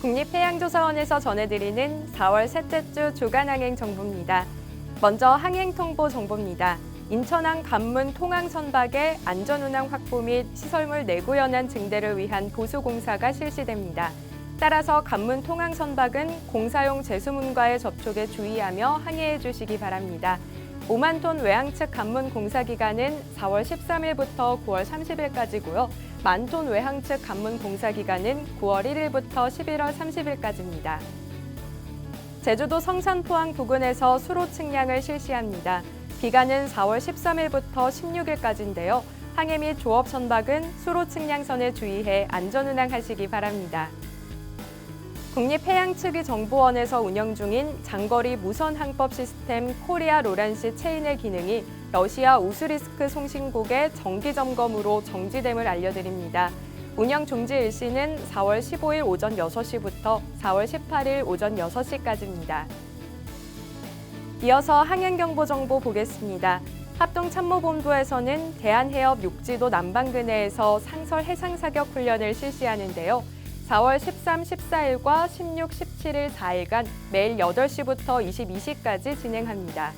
국립해양조사원에서 전해드리는 4월 셋째 주 주간항행 정보입니다. 먼저 항행 통보 정보입니다. 인천항 관문 통항 선박의 안전운항 확보 및 시설물 내구 연한 증대를 위한 보수 공사가 실시됩니다. 따라서 관문 통항 선박은 공사용 제수문과의 접촉에 주의하며 항해해 주시기 바랍니다. 5만 톤 외항 측 관문 공사 기간은 4월 13일부터 9월 30일까지고요. 만톤 외항 측 관문 공사 기간은 9월 1일부터 11월 30일까지입니다. 제주도 성산 포항 부근에서 수로 측량을 실시합니다. 기간은 4월 13일부터 16일까지인데요. 항해 및 조업 선박은 수로 측량선에 주의해 안전 운항하시기 바랍니다. 국립해양특위정보원에서 운영 중인 장거리 무선 항법 시스템 코리아 로란시 체인의 기능이 러시아 우스리스크 송신국의 정기 점검으로 정지됨을 알려드립니다. 운영 종지 일시는 4월 15일 오전 6시부터 4월 18일 오전 6시까지입니다. 이어서 항행경보 정보 보겠습니다. 합동참모본부에서는 대한해협 육지도 남방근해에서 상설 해상사격 훈련을 실시하는데요. 4월 13, 14일과 16, 17일 4일간 매일 8시부터 22시까지 진행합니다.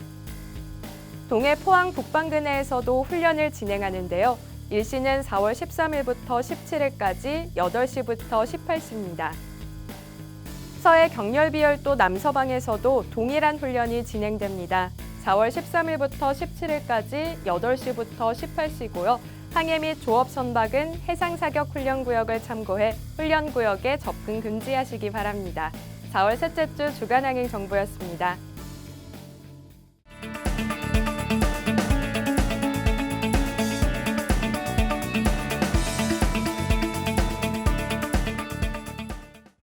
동해 포항 북방근해에서도 훈련을 진행하는데요. 일시는 4월 13일부터 17일까지 8시부터 18시입니다. 서해 경렬비열도 남서방에서도 동일한 훈련이 진행됩니다. 4월 13일부터 17일까지 8시부터 18시고요. 항해 및 조업 선박은 해상 사격 훈련 구역을 참고해 훈련 구역에 접근 금지하시기 바랍니다. 4월 셋째 주 주간 항행 정보였습니다.